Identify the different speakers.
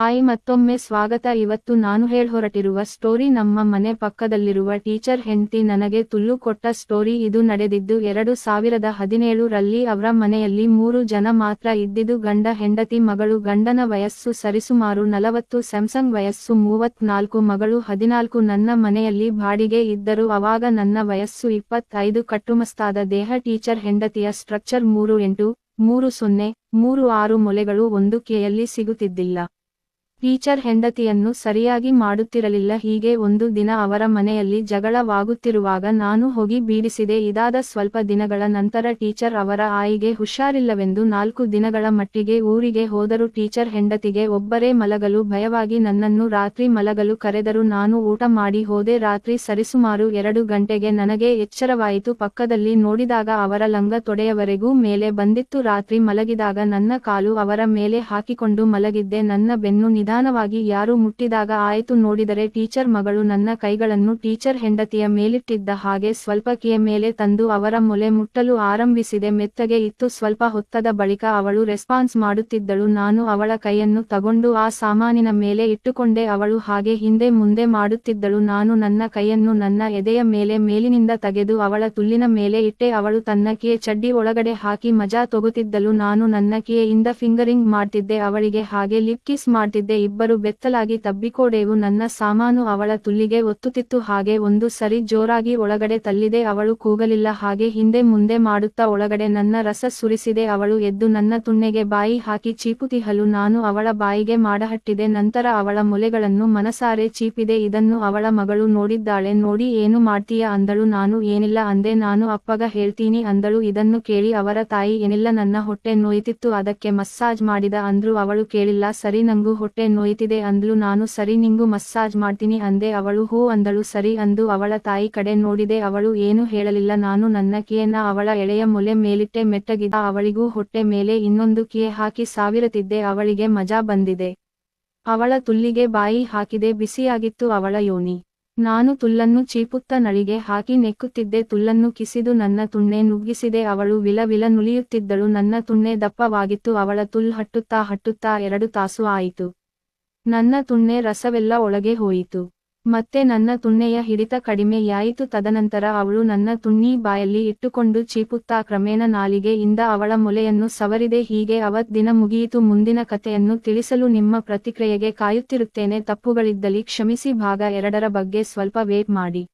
Speaker 1: Hi ಮತ್ತೊಮ್ಮೆ ಸ್ವಾಗತ. ಇವತ್ತು ನಾನು ಹೇಳ್ಹೊರಟಿರುವ ಸ್ಟೋರಿ ನಮ್ಮ ಮನೆ ಪಕ್ಕದಲ್ಲಿರುವ ಟೀಚರ್ ಹೆಂಡತಿ ನನಗೆ ತುಲ್ಲು ಕೊಟ್ಟ ಸ್ಟೋರಿ. ಇದು ನಡೆದಿದ್ದು ಎರಡು ಸಾವಿರದ ಹದಿನೇಳು ರಲ್ಲಿ ಅವರ ಮನೆಯಲ್ಲಿ ಮೂರು ಜನ ಮಾತ್ರ ಇದ್ದಿದ್ದು ಗಂಡ, ಹೆಂಡತಿ, ಮಗಳು, ಗಂಡನ ವಯಸ್ಸು ಸರಿಸುಮಾರು ನಲವತ್ತು, ಸ್ಯಾಮ್ಸಂಗ್ ವಯಸ್ಸು ಮೂವತ್ನಾಲ್ಕು, ಮಗಳು ಹದಿನಾಲ್ಕು, ನನ್ನ ಮನೆಯಲ್ಲಿ ಬಾಡಿಗೆ ಇದ್ದರು ಅವಾಗ ನನ್ನ ವಯಸ್ಸು ಇಪ್ಪತ್ತೈದು, ಕಟ್ಟುಮಸ್ತಾದ ದೇಹ, ಟೀಚರ್ ಹೆಂಡತಿಯ ಸ್ಟ್ರಕ್ಚರ್ ಮೂರು ಎಂಟು, ಮೂರು ಸೊನ್ನೆ, ಮೂರು ಆರು ಮೊಲೆಗಳು ಒಂದು ಕೆಯಲ್ಲಿ ಸಿಗುತ್ತಿದ್ದಿಲ್ಲ. ಟೀಚರ್ ಹೆಂಡತಿಯನ್ನು ಸರಿಯಾಗಿ ಮಾಡುತ್ತಿರಲಿಲ್ಲ. ಹೀಗೆ ಒಂದು ದಿನ ಅವರ ಮನೆಯಲ್ಲಿ ಜಗಳವಾಗುತ್ತಿರುವಾಗ ನಾನು ಹೋಗಿ ಬೀಡಿಸಿದೆ. ಇದಾದ ಸ್ವಲ್ಪ ದಿನಗಳ ನಂತರ ಟೀಚರ್ ಅವರ ಆಯಿಗೆ ಹುಷಾರಿಲ್ಲವೆಂದು ನಾಲ್ಕು ದಿನಗಳ ಮಟ್ಟಿಗೆ ಊರಿಗೆ ಹೋದರು. ಟೀಚರ್ ಹೆಂಡತಿಗೆ, ಒಬ್ಬರೇ ಮಲಗಲು ಭಯವಾಗಿ ನನ್ನನ್ನು ರಾತ್ರಿ ಮಲಗಲು ಕರೆದರು ನಾನು ಊಟ ಮಾಡಿ ಹೋದೆ. ರಾತ್ರಿ ಸರಿಸುಮಾರು ಎರಡು ಗಂಟೆಗೆ ನನಗೆ ಎಚ್ಚರವಾಯಿತು. ಪಕ್ಕದಲ್ಲಿ ನೋಡಿದಾಗ ಅವರ ಲಂಗ ತೊಡೆಯವರೆಗೂ ಮೇಲೆ ಬಂದಿತ್ತು. ರಾತ್ರಿ ಮಲಗಿದಾಗ ನನ್ನ ಕಾಲು ಅವರ ಮೇಲೆ ಹಾಕಿಕೊಂಡು ಮಲಗಿದ್ದೆ. ನನ್ನ ಬೆನ್ನು ನಿಧಾನವಾಗಿ ಯಾರು ಮುಟ್ಟಿದಾಗ ಆಯಿತು ನೋಡಿದರೆ ಟೀಚರ್ ಮಗಳು ನನ್ನ ಕೈಗಳನ್ನು ಟೀಚರ್ ಹೆಂಡತಿಯ ಮೇಲಿಟ್ಟಿದ್ದ ಹಾಗೆ ಸ್ವಲ್ಪ ಕಿಯ ಮೇಲೆ ತಂದು ಅವರ ಮೊಲೆ ಮುಟ್ಟಲು ಆರಂಭಿಸಿದೆ. ಮೆತ್ತಗೆ ಇತ್ತು. ಸ್ವಲ್ಪ ಹೊತ್ತದ ಬಳಿಕ ಅವಳು ರೆಸ್ಪಾನ್ಸ್ ಮಾಡುತ್ತಿದ್ದಳು. ನಾನು ಅವಳ ಕೈಯನ್ನು ತಗೊಂಡು ಆ ಸಾಮಾನಿನ ಮೇಲೆ ಇಟ್ಟುಕೊಂಡೆ. ಅವಳು ಹಾಗೆ ಹಿಂದೆ ಮುಂದೆ ಮಾಡುತ್ತಿದ್ದಳು. ನಾನು ನನ್ನ ಕೈಯನ್ನು ನನ್ನ ಎದೆಯ ಮೇಲೆ ಮೇಲಿನಿಂದ ತೆಗೆದು ಅವಳ ತುಲ್ಲಿನ ಮೇಲೆ ಇಟ್ಟೆ. ಅವಳು ತನ್ನ ಕಿಯೆ ಚಡ್ಡಿ ಒಳಗಡೆ ಹಾಕಿ ಮಜಾ ತೊಗುತ್ತಿದ್ದಳು. ನಾನು ನನ್ನ ಕಿಯೆಯಿಂದ ಫಿಂಗರಿಂಗ್ ಮಾಡ್ತಿದ್ದೆ. ಅವಳಿಗೆ ಹಾಗೆ ಲಿಪ್ ಕಿಸ್ ಮಾಡ್ತಿದ್ದೆ. ಇಬ್ಬರು ಬೆತ್ತಲಾಗಿ ತಬ್ಬಿಕೋಡೆವು. ನನ್ನ ಸಾಮಾನು ಅವಳ ತುಲ್ಲಿಗೆ ಒತ್ತುತ್ತಿತ್ತು. ಹಾಗೆ ಒಂದು ಸರಿ ಜೋರಾಗಿ ಒಳಗಡೆ ತಲ್ಲಿದೆ ಅವಳು ಕೂಗಲಿಲ್ಲ. ಹಾಗೆ ಹಿಂದೆ ಮುಂದೆ ಮಾಡುತ್ತಾ ಒಳಗಡೆ ನನ್ನ ರಸ ಸುರಿಸಿದೆ. ಅವಳು ಎದ್ದು ನನ್ನ ತುಣ್ಣೆಗೆ ಬಾಯಿ ಹಾಕಿ ಚೀಪುತಿಹಲು. ನಾನು ಅವಳ ಬಾಯಿಗೆ ಮಾಡಹಟ್ಟಿದೆ. ನಂತರ ಅವಳ ಮೊಲೆಗಳನ್ನು ಮನಸಾರೆ ಚೀಪಿದೆ. ಇದನ್ನು ಅವಳ ಮಗಳು ನೋಡಿದ್ದಾಳೆ. ನೋಡಿ, ಏನು ಮಾಡ್ತೀಯ ಅಂದಳು. ನಾನು, ಏನಿಲ್ಲ ಅಂದೆ. ನಾನು, ಅಪ್ಪಗ ಹೇಳ್ತೀನಿ ಅಂದಳು. ಇದನ್ನು ಕೇಳಿ ಅವರ ತಾಯಿ, ಏನಿಲ್ಲ ನನ್ನ ಹೊಟ್ಟೆ ನೋಯ್ತಿತ್ತು. ಅದಕ್ಕೆ ಮಸ್ಸಾಜ್ ಮಾಡಿದ ಅಂದ್ರು ಅವಳು ಕೇಳಿಲ್ಲ. ಸರಿ ನಂಗೂ ಹೊಟ್ಟೆ ನೋಯ್ತಿದೆ ಅಂದ್ಲು ನಾನು ಸರಿ ನಿಂಗು ಮಸ್ಸಾಜ್ ಮಾಡ್ತೀನಿ ಅಂದೆ ಅವಳು ಹೂ ಅಂದಳು ಸರಿ ಅಂದು ಅವಳ ತಾಯಿ ಕಡೆ ನೋಡಿದೆ ಅವಳು ಏನು ಹೇಳಲಿಲ್ಲ ನಾನು ನನ್ನ ಕಿಯನ್ನ ಅವಳ ಎಳೆಯ ಮೊಲೆ ಮೇಲಿಟ್ಟೆ ಮೆಟ್ಟಗಿದ್ದ ಅವಳಿಗೂ ಹೊಟ್ಟೆ ಮೇಲೆ ಇನ್ನೊಂದು ಕಿಯೆ ಹಾಕಿ ಸಾವಿರತಿದ್ದೆ ಅವಳಿಗೆ ಮಜಾ ಬಂದಿದೆ. ಅವಳ ತುಲ್ಲಿಗೆ ಬಾಯಿ ಹಾಕಿದೆ ಬಿಸಿಯಾಗಿತ್ತು ಅವಳ ಯೋನಿ. ನಾನು ತುಲ್ಲನ್ನು ಚೀಪುತ್ತ ನಳಿಗೆ ಹಾಕಿ ನೆಕ್ಕುತ್ತಿದ್ದೆ ತುಲ್ಲನ್ನು ಕಿಸಿದು ನನ್ನ ತುಣ್ಣೆ ನುಗ್ಗಿಸಿದೆ ಅವಳು ವಿಲ ವಿಲ ನುಲಿಯುತ್ತಿದ್ದಳು ನನ್ನ ತುಣ್ಣೆ ದಪ್ಪವಾಗಿತ್ತು ಅವಳ ತುಲ್ ಹಟ್ಟುತ್ತಾ ಹಟ್ಟುತ್ತಾ ಎರಡು ತಾಸು ಆಯಿತು. ನನ್ನ ತುಣ್ಣೆ ರಸವೆಲ್ಲ ಒಳಗೆ ಹೋಯಿತು. ಮತ್ತೆ ನನ್ನ ತುಣ್ಣೆಯ ಹಿಡಿತ ಕಡಿಮೆಯಾಯಿತು ತದನಂತರ ಅವಳು ನನ್ನ ತುಣ್ಣಿ ಬಾಯಲ್ಲಿ ಇಟ್ಟುಕೊಂಡು ಚೀಪುತ್ತಾ ಕ್ರಮೇಣ ನಾಲಿಗೆ ಇಂದ ಅವಳ ಮೊಲೆಯನ್ನು ಸವರಿದೆ. ಹೀಗೆ ಅವತ್ ದಿನ ಮುಗಿಯಿತು. ಮುಂದಿನ ಕಥೆಯನ್ನು ತಿಳಿಸಲು ನಿಮ್ಮ ಪ್ರತಿಕ್ರಿಯೆಗೆ ಕಾಯುತ್ತಿರುತ್ತೇನೆ. ತಪ್ಪುಗಳಿದ್ದಲ್ಲಿ ಕ್ಷಮಿಸಿ. ಭಾಗ ಎರಡರ ಬಗ್ಗೆ ಸ್ವಲ್ಪ ವೇಟ್ ಮಾಡಿ.